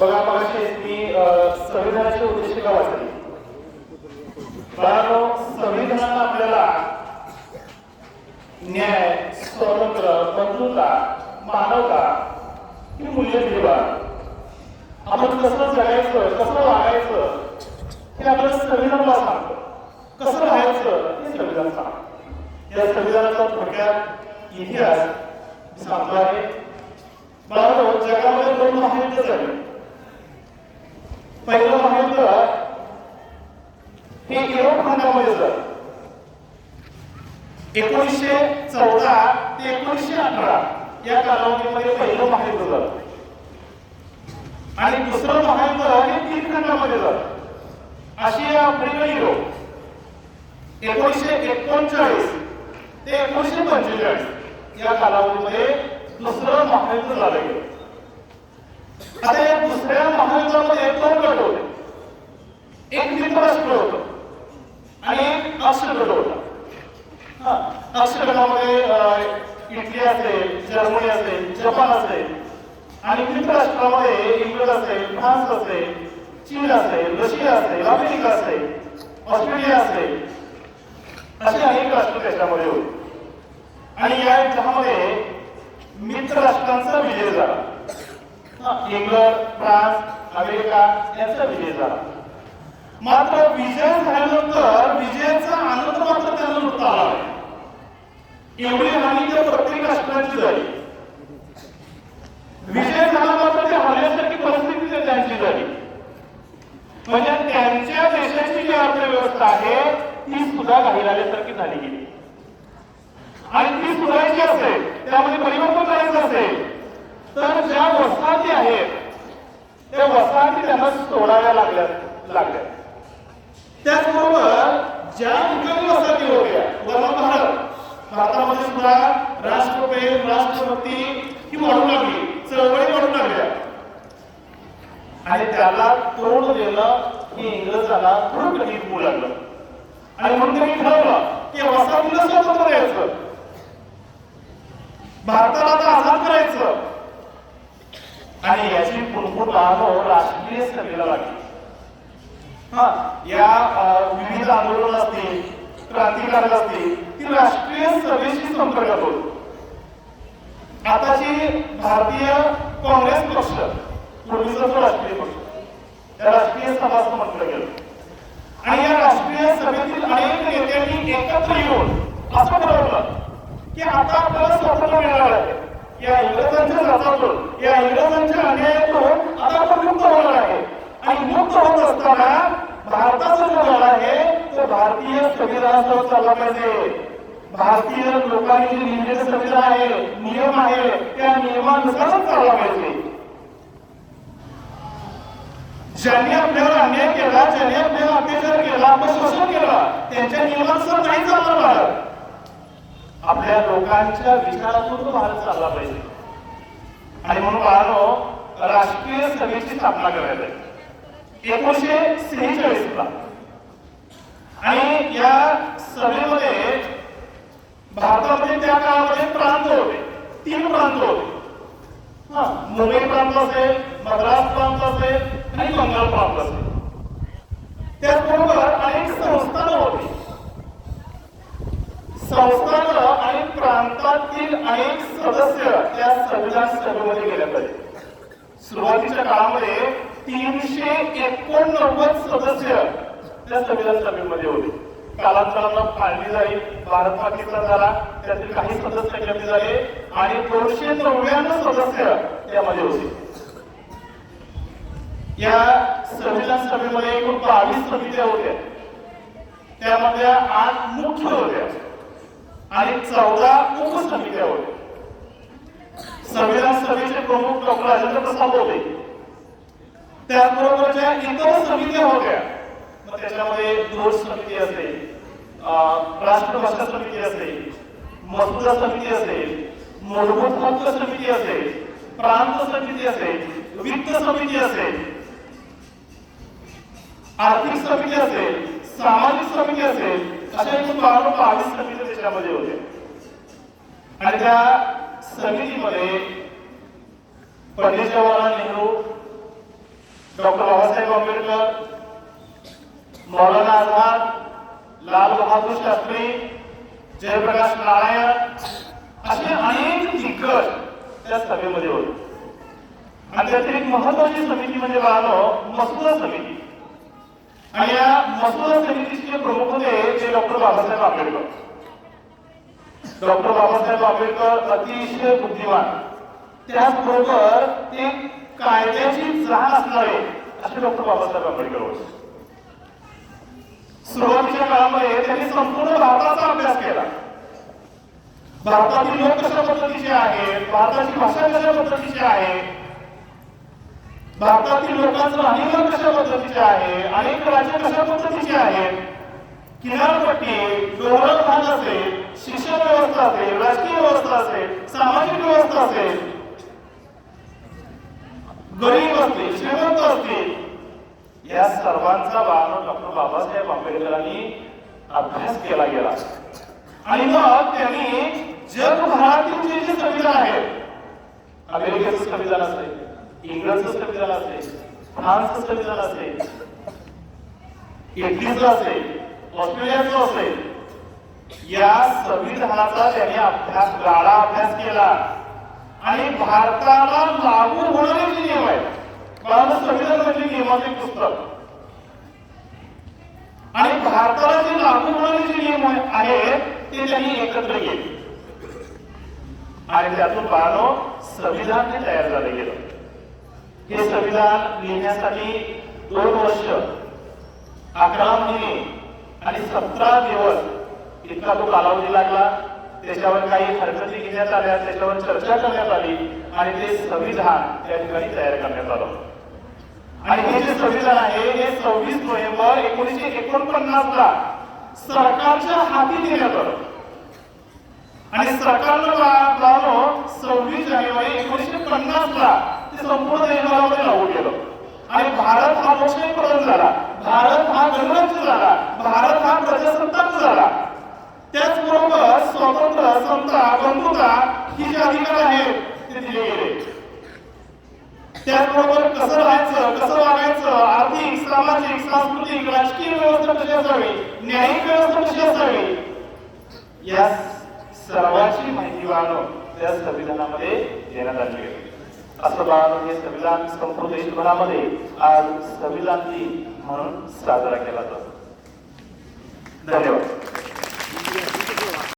बघा मगाशी मी संविधानाची उद्देशिका वाचली? बाळानो संविधानानं आपल्याला न्याय स्वातंत्र्य बंधुता मानवता ही मूल्य दिली आपण कसं जगायचं कसं वागायचं हे आपल्याला संविधान मला सांगतं. कसं राहायचं हे संविधान सांगतं. या संविधानाचा थोडक्यात इतिहास सांगतो आहे. झाली. पहिलं महायुद्ध हे युरोप खंडामध्ये झालं. एकोणीसशे चौदा ते एकोणीसशे अठरा या कालावधीमध्ये पहिलं महायुद्ध झालं. आणि दुसरं महायुद्ध हे तीन खंडामध्ये झालं. आशिया आफ्रिका युरोप एकोणीसशे एकोणचाळीस ते एकोणीसशे पंचेचाळीस या कालावधीमध्ये दुसरं महायुद्ध झालं. गेलं आता या दुसऱ्या महायुद्धामध्ये दोन गट होते एक मित्रराष्ट्र होतं आणि एक अक्षगट होता हा, अक्षगटामध्ये इटली असेल जर्मनी असेल जपान असेल आणि मित्रराष्ट्रामध्ये इंग्लंड असेल फ्रान्स असेल चीन असेल रशिया असेल अमेरिका असेल ऑस्ट्रेलिया असेल असे अनेक राष्ट्र त्याच्यामध्ये होते. आणि या युद्धामध्ये मित्र राष्ट्रांचा इंग्लंड फ्रान्स अमेरिका यांचा विजय झाला. मात्र विजय झाल्यानंतर विजयाचा आनंद मात्र त्यांना लुटता आला एवढी हानी त्या प्रत्येक राष्ट्राची झाली. विजय झाला मात्र ते हरण्यासारखी परिस्थिती त्यांची झाली. म्हणजे त्यांच्या देशाची जी अर्थव्यवस्था आहे ती सुद्धा काही झाल्यासारखी झाली गेली. आणि ती सुधारायची असेल त्यामध्ये परिवर्तन करायचं असेल तर ज्या वसाहती आहेत त्या वसाहती त्यांना सोडाव्या लागल्या लागल्या. त्याचबरोबर ज्या ठिकाणी वसाहती होत्या भारत भारतामध्ये सुद्धा राष्ट्रप्रेम राष्ट्रभक्ती ही वाढू लागली चळवळी वाढू लागल्या. आणि त्याला तोंड देणं हे इंग्रजांना खूप कठीण होऊ लागलं. आणि म्हणून त्यांनी ठरवलं की वसाहतीला स्वतंत्र द्यायचं भारताला आता आझाद करायचं आणि याची मूलभूत पाहणं राष्ट्रीय लागली हा या विविध आंदोलन असतील क्रांतिकारक असतील ती राष्ट्रीय सभेशी संपर्क होती आताची भारतीय काँग्रेस पक्ष पूर्वीचा राष्ट्रीय पक्ष त्या राष्ट्रीय सभा असं म्हटलं गेलं. आणि या राष्ट्रीय सभेतील अनेक नेत्यांनी एकत्र येऊन असं ठरवलं की आता आपल्याला स्वातंत्र्य मिळणार आहे. या इंग्रजांच्या जाचातून या इंग्रजांच्या अन्यायातून आता आपण मुक्त होणार आहे. आणि मुक्त होत असताना भारताचा जो लढा आहे तो भारतीय संविधानासह चालला पाहिजे. भारतीय लोकांनी जे लिहिलेलं संविधान आहे नियम आहे त्या नियमानुसारच चालला पाहिजे. ज्यांनी आपल्यावर अन्याय केला ज्यांनी आपल्याला अत्याचार केला आपण शोषण केला त्यांच्या नियमानुसार नाही चालणार भारत. आपल्या लोकांच्या विचारातून तो भारत चालला पाहिजे. आणि म्हणून बाळानो राष्ट्रीय सभेची स्थापना करायला आहे एकोणीशे सेहेचाळीस ला आणि या सभेमध्ये भारतामध्ये त्या काळामध्ये प्रांत होते. तीन प्रांत होते. हा, मुंबई प्रांत असेल मद्रास प्रांत असेल आणि बंगाल प्रांत असेल. त्याचबरोबर अनेक संस्थानं होती. संस्थान आणि प्रांतातील अनेक सदस्य त्या संविधान सभेमध्ये गेले पाहिजे सुरुवातीच्या काळामध्ये तीनशे एकोणनव्वद सदस्य त्या संविधान सभेमध्ये होते. कालांतरानं फाळली झाली भारत पाकिस्तान झाला त्यातील काही सदस्य कमी झाले आणि दोनशे नव्याण्णव सदस्य त्यामध्ये होते. या संविधान सभेमध्ये एकूण बावीस समित्या होत्या. त्यामधल्या आठ मुख्य होत्या. आणि चौदा उपसमित्या होत्या. संविधान सभेचे प्रमुख डॉक्टर राजेंद्र प्रसाद होते. त्याचबरोबरच्या इतर समित्या होत्या मग त्याच्यामध्ये दोष समिती असेल राष्ट्रभाषा समिती असेल मसुदा समिती असेल मूलभूत हक्क समिती असेल प्रांत समिती असेल वित्त समिती असेल आर्थिक समिती असेल सामाजिक समिती असेल अशा एकूण बारा बावीस समिती त्याच्यामध्ये होते. आणि त्या समितीमध्ये पंडित जवाहरलाल नेहरू डॉक्टर बाबासाहेब आंबेडकर मौलाना आझाद लाल बहादूर शास्त्री जयप्रकाश नारायण असे अनेक दिग्गज त्या सभेमध्ये होते. आणि त्यातील एक महत्वाची समिती म्हणजे बाळानो मसुदा समिती. आणि या मसुदा समितीचे प्रमुख होते ते डॉक्टर बाबासाहेब आंबेडकर. डॉक्टर बाबासाहेब आंबेडकर अतिशय बुद्धिमान. त्याचबरोबर ते कायद्याची जाण असणारे असे डॉक्टर बाबासाहेब आंबेडकर होते. सुरुवातीच्या काळामध्ये त्यांनी संपूर्ण भारताचा अभ्यास केला. भारतातील लोक कशा पद्धतीचे आहेत? भारताची भाषा कशा पद्धतीची आहे? भारतातील लोकांचं राहणीमान कशा पद्धतीचे आहे? अनेक राज्य कशा पद्धतीचे आहेत? किनारपट्टी डोंगराळ असेल शिक्षण व्यवस्था असेल राजकीय व्यवस्था असेल सामाजिक व्यवस्था असेल गरीब असतील श्रीमंत असतील या सर्वांचा बाळानं, डॉक्टर बाबासाहेब आंबेडकरांनी अभ्यास केला गेला. आणि मग त्यांनी जगभरातील जे जे संविधान आहेत अमेरिकेचं संविधान असेल इंग्लंडचं संविधान असेल फ्रान्सचं संविधान असेल इटलीचं असेल ऑस्ट्रेलियाचं असेल. या संविधानाचा त्यांनी अभ्यास गाळा अभ्यास केला. आणि भारताला लागू होणारे जे नियम आहेत कारण संविधान म्हणजे नियमाचे पुस्तक. आणि भारताला जे लागू होणारे जे नियम आहेत ते त्यांनी एकत्र केले. आणि त्यातून बाळानो संविधान हे तयार झालं गेलं. हे संविधान लिहिण्यासाठी दोन वर्ष अकरा महिने आणि सतरा दिवस इतका तो कालावधी लागला. त्याच्यावर काही हरकती घेण्यात आल्या त्याच्यावर चर्चा करण्यात आली आणि ते संविधान त्या ठिकाणी तयार करण्यात आलं. आणि हे जे संविधान आहे हे सव्वीस नोव्हेंबर एकोणीसशे एकोणपन्नास ला सरकारच्या हाती देण्यात आलं. आणि सरकारनं लावलं सव्वीस जानेवारी एकोणीसशे पन्नास ला ते संपूर्ण देशभरामध्ये लागू केलं. आणि भारत हा लोकशाही प्रधान झाला. भारत हा गणराज्य झाला. भारत हा प्रजासत्ताक झाला. त्याचबरोबर स्वातंत्र्य समता बंधुता ही जे अधिकार आहेत ते दिले गेले. त्याचबरोबर कसं राहायचं कसं वागायचं आर्थिक सामाजिक सांस्कृतिक राजकीय व्यवस्था कशी असावी न्यायिक व्यवस्था कशी असावी या सर्वाची माहिती वाढव त्या संविधानामध्ये देण्यात आली आहे असं बाळानं हे संविधान संपूर्ण देशभरामध्ये आज संविधान दिन म्हणून साजरा केला जातो. धन्यवाद.